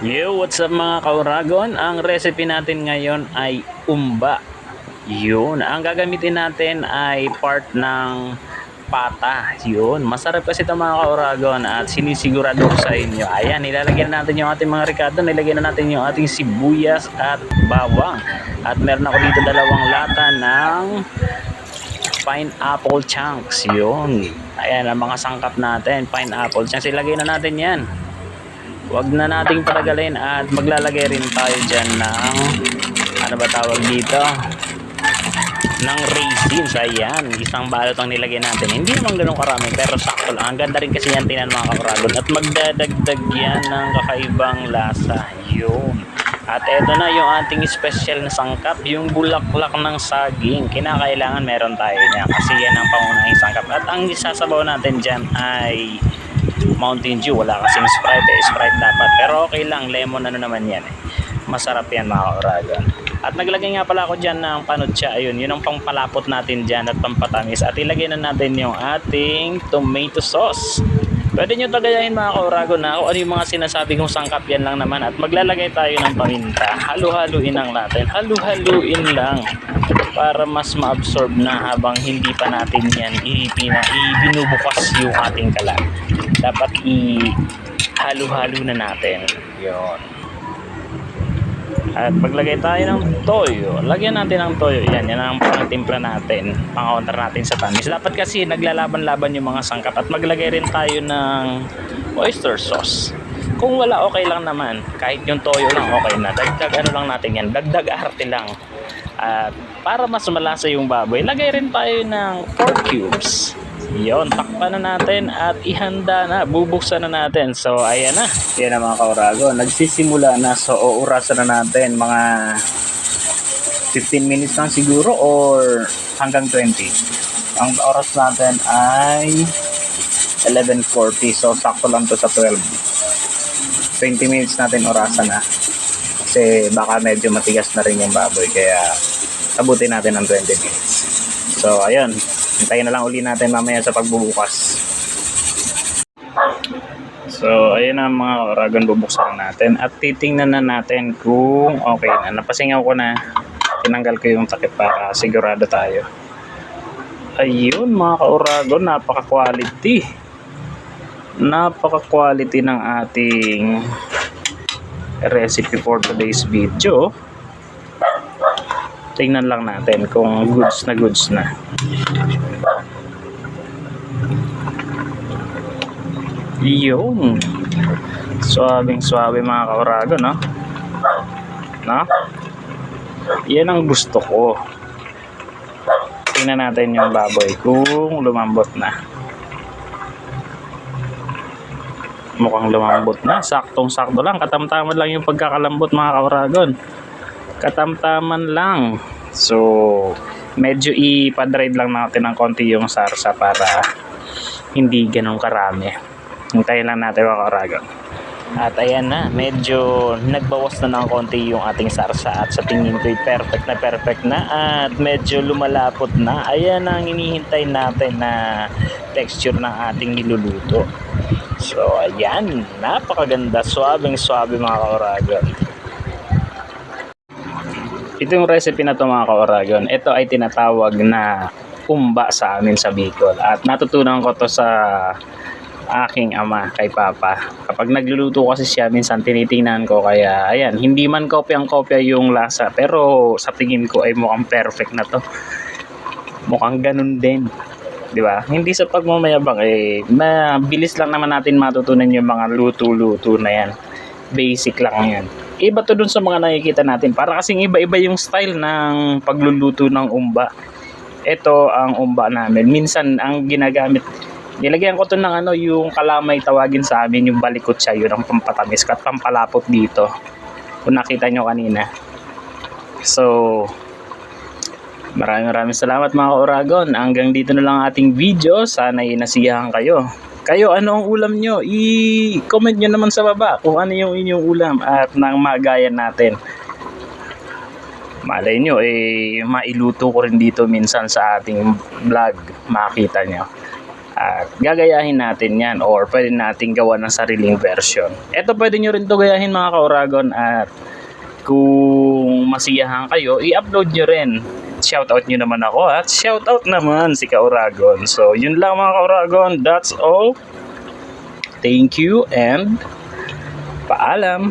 Yo, what's up mga kauragon? Ang recipe natin ngayon ay umba. Yun, ang gagamitin natin ay part ng pata. Yun, masarap kasi ito mga kauragon at sinisigurado ko sa inyo. Ayan, nilalagyan na natin yung ating mga ricado, nilagyan na natin yung ating sibuyas at bawang. At meron ako dito dalawang lata ng pineapple chunks. Yun. Ayan, ang mga sangkap natin, pineapple chunks. Ilagay na natin yan. Huwag na nating patagalin at maglalagay rin tayo dyan ng ano ba tawag dito? ng raisins. Ayan, isang balot ang nilagay natin. Hindi naman ganun karami pero sakto lang. Ang ganda rin kasi yan tinan mga kauragon at magdadagdag yan ng kakaibang lasa. Yun. At eto na yung ating special na sangkap, yung bulaklak ng saging. Kinakailangan meron tayo niya kasi yan ang pangunahing sangkap. At ang isasabaw natin dyan ay Mountain Dew. Wala kasing Sprite eh. Sprite dapat. Pero okay lang. Lemon ano naman yan eh. Masarap yan mga kauragon. At naglagay nga pala ako dyan ng panutsa. Ayun, yun ang pangpalapot natin dyan at pampatamis. At ilagay na natin yung ating tomato sauce. Pwede nyo tagayahin mga kauragon na kung ano yung mga sinasabi kong sangkap yan lang naman. At maglalagay tayo ng paminta. Halu-haluin lang natin. Halu-haluin lang para mas ma-absorb na habang hindi pa natin yan ipina, ibinubukas yung ating kalan. Dapat i-halo-halo na natin. Yon. At maglagay tayo ng toyo. Lagyan natin ng toyo. Yan, yan ang pangtimpla natin. Pang-counter natin sa tamis. Dapat kasi naglalaban-laban yung mga sangkap. At maglagay rin tayo ng oyster sauce. Kung wala, okay lang naman. Kahit yung toyo lang, okay na. Dagdag ano lang natin yan. Dagdag arte lang. At para mas malasa yung baboy, lagay rin tayo ng 4 cubes. Yon, takpan na natin at ihanda na, bubuksan na natin. So, ayan na. Yan na mga kaurago. Nagsisimula na. So, uurasan na natin mga 15 minutes lang siguro or hanggang 20. Ang oras natin ay 11.40. So, sakto lang to sa 12. 20 minutes natin orasan na. Kasi baka medyo matigas na rin yung baboy. Kaya, abutin natin ng 20 minutes. So, ayun. Hintayin na lang uli natin mamaya sa pagbubukas. So, ayun na mga oragon bubuksan natin. At titingnan na natin kung okay na. Napasingaw ko na. Tinanggal ko yung takip para sigurado tayo. Ayun mga ka-oragon, napaka-quality. Napaka-quality ng ating recipe for today's video. Tingnan lang natin kung goods na goods na. Yun. Swabing swabe mga kaurago, no? No? Yan ang gusto ko. Tingnan natin yung baboy kung lumambot na. Mukhang lumambot na. Saktong-sakto lang. Katamtaman lang yung pagkakalambot mga kauragon. Katamtaman lang. So, medyo ipadried lang natin ng konti yung sarsa para hindi ganun karami. Hintayin lang natin mga. At ayan na, medyo nagbawas na ng konti yung ating sarsa at sa tingin ko'y perfect na perfect na at medyo lumalapot na. Ayan ang hinihintay natin na texture ng ating niluluto. So ayan, napakaganda, swabing swabe mga kauragon. Ito yung recipe na to mga kauragon. Ito ay tinatawag na umba sa amin sa Bicol. At natutunan ko to sa aking ama kay Papa. Kapag nagluluto kasi siya, minsan tinitingnan ko kaya ayan, hindi man kopyang-kopya yung lasa pero sa tingin ko ay mukhang perfect na to. Mukhang ganun din. 'Di ba? Hindi sa pagmamayabang eh mabilis lang naman natin matutunan yung mga luto-luto na yan. Basic lang yan. Iba to dun sa mga nakikita natin. Para kasing iba-iba yung style ng pagluluto ng umba. Ito ang umba namin. Minsan ang ginagamit Nilagyan ko to ng ano, yung kalamay tawagin sa amin, yung balikot siya, yun ang pampatamis at pampalapot dito. Kung nakita nyo kanina. So, maraming maraming salamat mga kauragon. Hanggang dito na lang ating video. Sana nasiyahan kayo. Kayo, ano ang ulam nyo? I-comment nyo naman sa baba kung ano yung inyong ulam at nang magayan natin. Malay nyo, eh, mailuto ko rin dito minsan sa ating vlog. Makita nyo. At gagayahin natin yan or pwede natin gawa ng sariling version. Ito pwede nyo rin to gayahin mga ka-Oragon at kung masiyahan kayo, i-upload nyo rin. Shoutout nyo naman ako at shoutout naman si Ka-Oragon. So yun lang mga Ka-Oragon, that's all. Thank you and paalam.